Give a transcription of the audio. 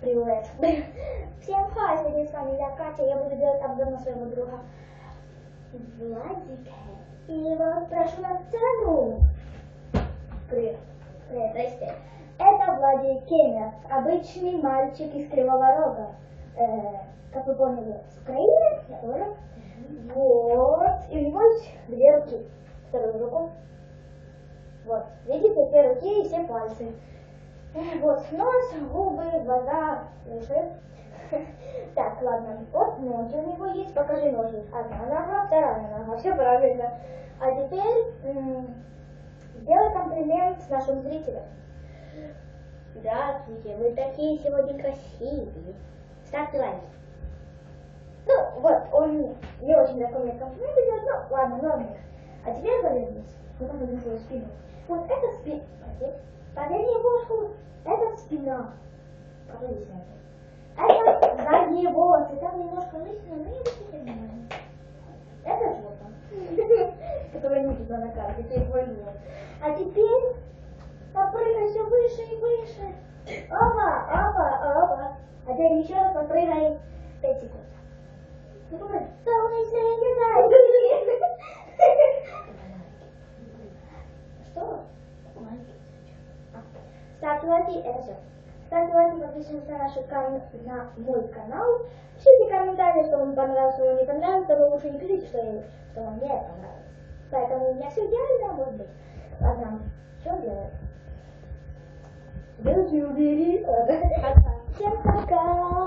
Привет. Всем хай, сегодня с вами я, Катя. Я буду делать обзор на своего друга Владика. И вот прошу на сцену. Привет. Привет, здрасте. Это Владик Кемер, обычный мальчик из Кривого Рога. Э, как вы поняли, с Украины, я тоже. Вот. И у две руки. Вторую руку. Вот. Видите, все руки и все пальцы. Вот, нос, губы, глаза, уши. Так, ладно. Вот ноги у него есть. Покажи ноги. Одна нога, вторая нога. Все правильно. А теперь сделай комплимент нашим зрителям. Здравствуйте, вы такие сегодня красивые. Ставьте лайки. Ну, вот, он не очень мне комплимент идет, ну, ладно, номер. А теперь повернись. Вот он спину. Вот это спина. Поверни голову. Это спина. На это. Задние волосы. Там немножко лысина, но я не понимаю. Это жопа. Которая не туда на карте, ты их вольнула. А теперь попрыгай все выше и выше. Опа, опа, опа. А теперь еще раз попрыгай. Пять секунд. Ну. Солнце, я не знаю. Что? Ставьте лайки, это все. Ставьте лайки, подписывайтесь на, наш кан- на мой канал. Пишите комментарии, что вам понравилось, что вам не понравилось, вы лучше не пишите, что, я- что вам не понравилось. Поэтому у меня все идеально, может быть. Ладно, что делает? Руки убери. Всем пока.